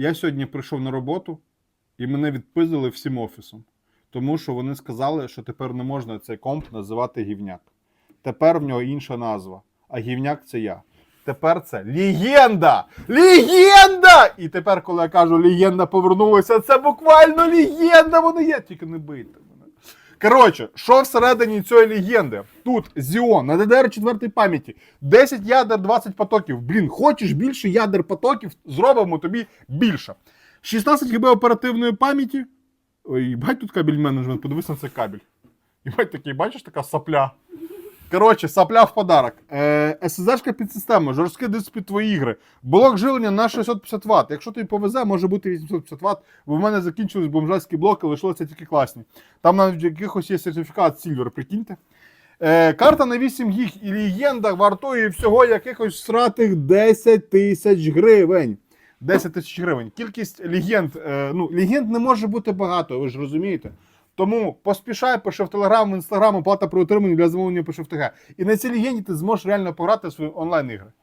Я сьогодні прийшов на роботу і мене відпизили всім офісом. Тому що вони сказали, що тепер не можна цей комп називати гівняк. Тепер в нього інша назва. А гівняк це я. Тепер це легенда! Легенда! І тепер, коли я кажу, легенда повернулася, це буквально легенда, Вони є. Тільки не бийте. Коротше, що всередині цієї легенди? Тут Зіон на ddr 4 пам'яті. 10 ядер, 20 потоків. Блін, хочеш більше ядер потоків, зробимо тобі більше. 16 ГБ оперативної пам'яті. Ой, бать тут кабель менеджмент, подивись на цей кабель. І бать такий, бачиш, така сапля. Коротше, сапля в подарок. Е, SSD-шка під систему, жорсткий диск під твої ігри. Блок жилення на 650 Вт. Якщо тобі повезе, може бути 850 Вт, бо в мене закінчились бомжацькі блоки, лишилися тільки класні. Там навіть якихось є сертифікат Silver, прикиньте. Е, карта на 8 гіг і легенда вартує всього якихось сратих 10 тисяч гривень. 10 тисяч гривень. Кількість легенд. Е, ну, легенд не може бути багато, ви ж розумієте. Тому поспішай, пиши в Телеграм, в Інстаграм, оплата при отриманні для замовлення пиши в ТГ. І на цій легенді ти зможеш реально пограти в свої онлайн-ігри.